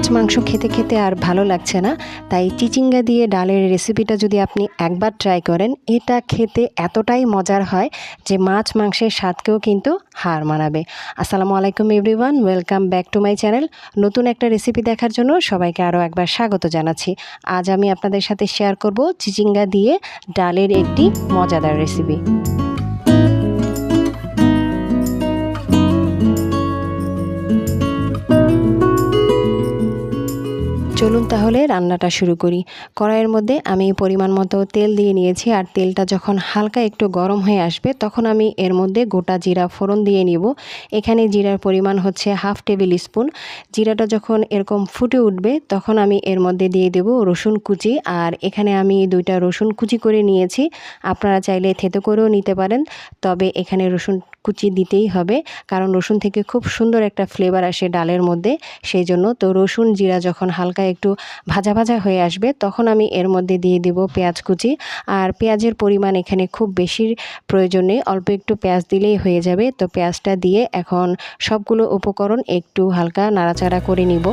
মাছ মাংস খেতে খেতে আর ভালো লাগছে না, তাই চিচিঙ্গা দিয়ে ডালের রেসিপিটা যদি আপনি একবার ট্রাই করেন, এটা খেতে এতটাই মজার হয় যে মাছ মাংসের স্বাদকেও কিন্তু হার মানাবে। আসসালামু আলাইকুম everyone welcome back to my channel নতুন একটা রেসিপি দেখার জন্য সবাইকে আরও একবার স্বাগত জানাচ্ছি। আজ আমি আপনাদের সাথে শেয়ার করব চিচিঙ্গা দিয়ে ডালের একটি মজাদার রেসিপি চলুন তাহলে রান্নাটা শুরু করি। কড়াইয়ের মধ্যে আমি পরিমাণ মতো তেল দিয়ে নিয়েছি আর তেলটা যখন হালকা একটু গরম হয়ে আসবে তখন আমি এর মধ্যে গোটা জিরা ফোড়ন দিয়ে নিব। এখানে জিরার পরিমাণ হচ্ছে হাফ টেবিল স্পুন। জিরাটা যখন এরকম ফুটে উঠবে তখন আমি এর মধ্যে দিয়ে দেব রসুন কুচি আর এখানে আমি দুইটা রসুন কুচি করে নিয়েছি। আপনারা চাইলে থেতো করেও নিতে পারেন। তবে এখানে রসুন কুচি দিতেই হবে। কারণ রসুন থেকে খুব সুন্দর একটা ফ্লেভার আসে ডালের মধ্যে। সেই জন্য তো রসুন জিরা যখন হালকা একটু ভাজা ভাজা হয়ে আসবে, তখন আমি এর মধ্যে দিয়ে দেব পেঁয়াজ কুচি। আর পেঁয়াজের পরিমাণ এখানে খুব বেশি প্রয়োজন, অল্প একটু পেঁয়াজ দিলেই হয়ে যাবে। তো পেঁয়াজটা দিয়ে এখন সবগুলো উপকরণ একটু হালকা নাড়াচাড়া করে নিব।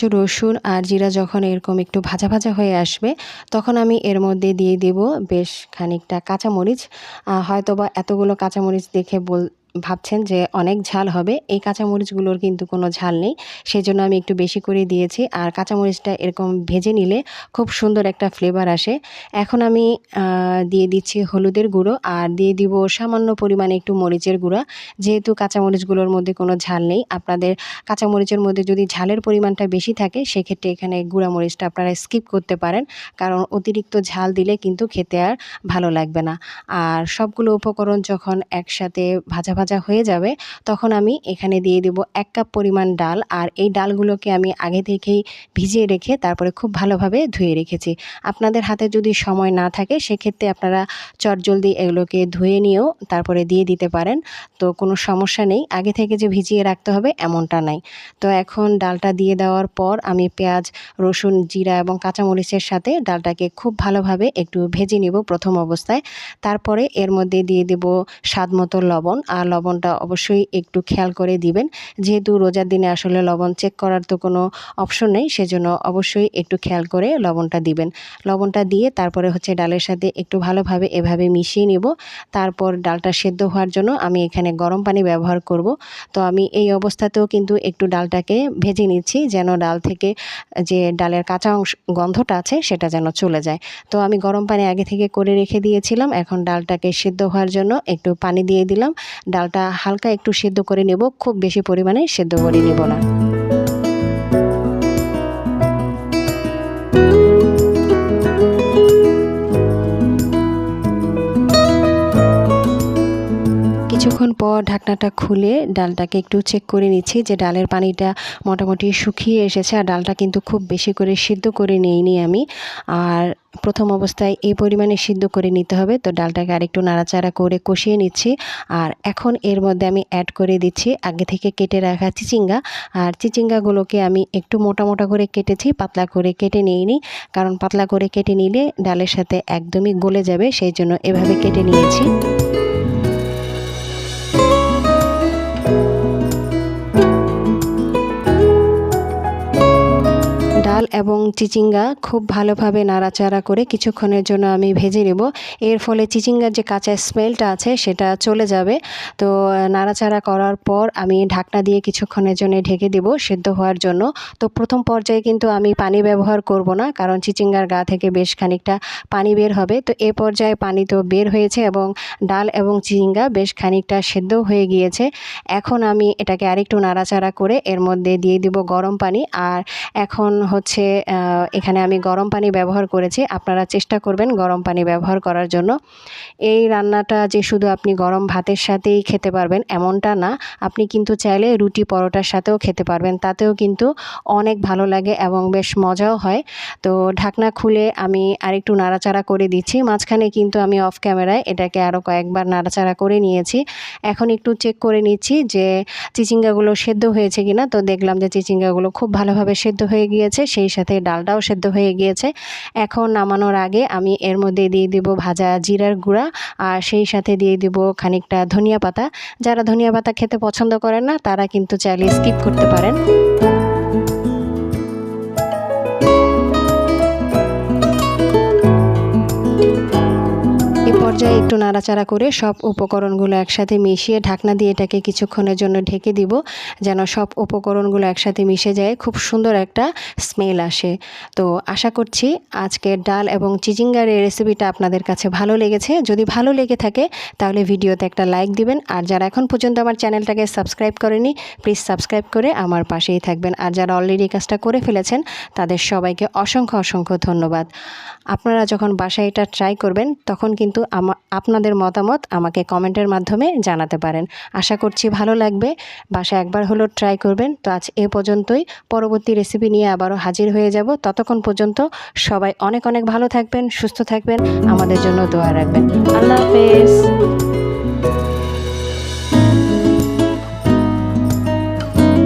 পেঁয়াজ রসুন আর জিরা যখন এরকম একটু ভাজা ভাজা হয়ে আসবে, তখন আমি এর মধ্যে দিয়ে দেব বেশ খানিকটা কাঁচামরিচ। হয়তো বা এতগুলো কাঁচামরিচ দেখে বল ভাবছেন যে অনেক ঝাল হবে। এই কাঁচামরিচগুলোর কিন্তু কোনো ঝাল নেই। সেই জন্য আমি একটু বেশি করে দিয়েছি। আর কাঁচামরিচটা এরকম ভেজে নিলে খুব সুন্দর একটা ফ্লেভার আসে। এখন আমি দিয়ে দিচ্ছি হলুদের গুঁড়ো আর দিয়ে দিব সামান্য পরিমাণে একটু মরিচের গুঁড়া। যেহেতু কাঁচামরিচগুলোর মধ্যে কোনো ঝাল নেই, আপনাদের কাঁচামরিচের মধ্যে যদি ঝালের পরিমাণটা বেশি থাকে, সেক্ষেত্রে এখানে গুঁড়া মরিচটা আপনারা স্কিপ করতে পারেন। কারণ অতিরিক্ত ঝাল দিলে কিন্তু খেতে আর ভালো লাগবে না। আর সবগুলো উপকরণ যখন একসাথে ভাজা ভাজা হয়ে যাবে, তখন আমি এখানে দিয়ে দেব এক কাপ পরিমাণ ডাল। আর এই ডালগুলোকে আমি আগে থেকেই ভিজিয়ে রেখে তারপরে খুব ভালোভাবে ধুয়ে রেখেছি। আপনাদের হাতে যদি সময় না থাকে, সেক্ষেত্রে আপনারা চটজলদি এগুলোকে ধুয়ে নিয়েও তারপরে দিয়ে দিতে পারেন। তো কোনো সমস্যা নেই, আগে থেকে যে ভিজিয়ে রাখতে হবে এমনটা নাই। তো এখন ডালটা দিয়ে দেওয়ার পর আমি পেঁয়াজ, রসুন, জিরা এবং কাঁচামরিচের সাথে ডালটাকে খুব ভালোভাবে একটু ভেজে নিব প্রথম অবস্থায়। তারপরে এর মধ্যে দিয়ে দেব স্বাদ মতো লবণ। আর লবণটা অবশ্যই একটু খেয়াল করে দিবেন। যেহেতু রোজার দিনে আসলে লবণ চেক করার তো কোনো অপশন নেই, সেজন্য অবশ্যই একটু খেয়াল করে লবণটা দিবেন। লবণটা দিয়ে তারপরে হচ্ছে ডালের সাথে একটু ভালোভাবে এভাবে মিশিয়ে নিব। তারপর ডালটা সেদ্ধ হওয়ার জন্য আমি এখানে গরম পানি ব্যবহার করব। তো আমি এই অবস্থাতেও কিন্তু একটু ডালটাকে ভেজে নিচ্ছি যেন ডাল থেকে যে ডালের কাঁচা অংশ গন্ধটা আছে সেটা যেন চলে যায়। তো আমি গরম পানি আগে থেকে করে রেখে দিয়েছিলাম। এখন ডালটাকে সেদ্ধ হওয়ার জন্য একটু পানি দিয়ে দিলাম। ডালটা হালকা একটু সেদ্ধ করে নেব খুব বেশি পরিমাণে সেদ্ধ করে নেব না। পর ঢাকনাটা খুলে ডালটাকে একটু চেক করে নিচ্ছি যে ডালের পানিটা মোটামুটি শুকিয়ে এসেছে আর ডালটা কিন্তু খুব বেশি করে সিদ্ধ করে নিইনি আমি। আর প্রথম অবস্থায় এই পরিমাণে সিদ্ধ করে নিতে হবে, তো ডালটাকে আরেকটু নাড়াচাড়া করে কষিয়ে নিচ্ছি। আর এখন এর মধ্যে আমি অ্যাড করে দিচ্ছি আগে থেকে কেটে রাখা চিচিঙ্গা। আর চিচিঙ্গাগুলোকে আমি একটু মোটা মোটা করে কেটেছি, পাতলা করে কেটে নিইনি। কারণ পাতলা করে কেটে নিলে ডালের সাথে একদমই গলে যাবে, সেই জন্য এভাবে কেটে নিয়েছি। এবং চিচিঙ্গা খুব ভালোভাবে নাড়াচাড়া করে কিছুক্ষণের জন্য আমি ভেজে নেব। এর ফলে চিচিঙ্গার যে কাঁচা স্মেলটা আছে সেটা চলে যাবে। তো, নাড়াচাড়া করার পর আমি ঢাকনা দিয়ে কিছুক্ষণের জন্য ঢেকে দেব সেদ্ধ হওয়ার জন্য। তো, প্রথম পর্যায়ে কিন্তু আমি পানি ব্যবহার করব না, কারণ চিচিঙ্গার গা থেকে বেশ খানিকটা পানি বের হবে। তো, এ পর্যায়ে পানি তো বের হয়েছে এবং ডাল এবং চিচিঙ্গা বেশ খানিকটা সেদ্ধ হয়ে গিয়েছে। এখন আমি এটাকে আরেকটু নাড়াচাড়া করে এর মধ্যে দিয়ে দিব গরম পানি। আর এখন হচ্ছে এখানে আমি গরম পানি ব্যবহার করেছি। আপনারা চেষ্টা করবেন গরম পানি ব্যবহার করার জন্য। এই রান্নাটা যে শুধু আপনি গরম ভাতের সাথেই খেতে পারবেন এমনটা না। আপনি কিন্তু চাইলে রুটি পরোটার সাথেও খেতে পারবেন। তাতেও কিন্তু অনেক ভালো লাগে এবং বেশ মজাও হয়। তো ঢাকনা খুলে আমি আরেকটু নাড়াচাড়া করে দিচ্ছি। মাঝখানে কিন্তু আমি অফ ক্যামেরায় এটাকে আরও কয়েকবার নাড়াচাড়া করে নিয়েছি। এখন একটু চেক করে নিচ্ছি যে চিচিঙ্গাগুলো সেদ্ধ হয়েছে কিনা। তো দেখলাম যে চিচিঙ্গাগুলো খুব ভালোভাবে সেদ্ধ হয়ে গিয়েছে। সেই সাথে ডালটাও সেদ্ধ হয়ে গিয়েছে। এখন নামানোর আগে আমি এর মধ্যে দিয়ে দিব ভাজা জিরার গুঁড়া আর সেই সাথে দিয়ে দিব খানিকটা ধনিয়া পাতা। যারা ধনিয়া পাতা খেতে পছন্দ করেন না, তারা কিন্তু চাইলে স্কিপ করতে পারেন। নাড়াচাড়া করে সব উপকরণগুলো একসাথে মিশিয়ে ঢাকনা দিয়ে এটাকে কিছুক্ষণের জন্য ঢেকে দিব, যেন সব উপকরণগুলো একসাথে মিশে যায়। খুব সুন্দর একটা স্মেল আসে। তো আশা করছি আজকের ডাল এবং চিচিঙ্গার এই রেসিপিটা আপনাদের কাছে ভালো লেগেছে। যদি ভালো লেগে থাকে, তাহলে ভিডিওতে একটা লাইক দিবেন। আর যারা এখন পর্যন্ত আমার চ্যানেলটাকে সাবস্ক্রাইব করেনি, প্লিজ সাবস্ক্রাইব করে আমার পাশেই থাকবেন। আর যারা অলরেডি কাজটা করে ফেলেছেন, তাদের সবাইকে অসংখ্য অসংখ্য ধন্যবাদ। আপনারা যখন বাসায় এটা ট্রাই করবেন, তখন কিন্তু আপনাদের মতামত আমাকে কমেন্টের মাধ্যমে জানাতে পারেন। আশা করছি ভালো লাগবে। বাসা একবার হলো ট্রাই করবেন। তো আজ এ পর্যন্তই। পরবর্তী রেসিপি নিয়ে আবারও হাজির হয়ে যাব। ততক্ষণ পর্যন্ত সবাই অনেক অনেক ভালো থাকবেন, সুস্থ থাকবেন। আমাদের জন্য দোয়া রাখবেন। আল্লাহ হাফেজ।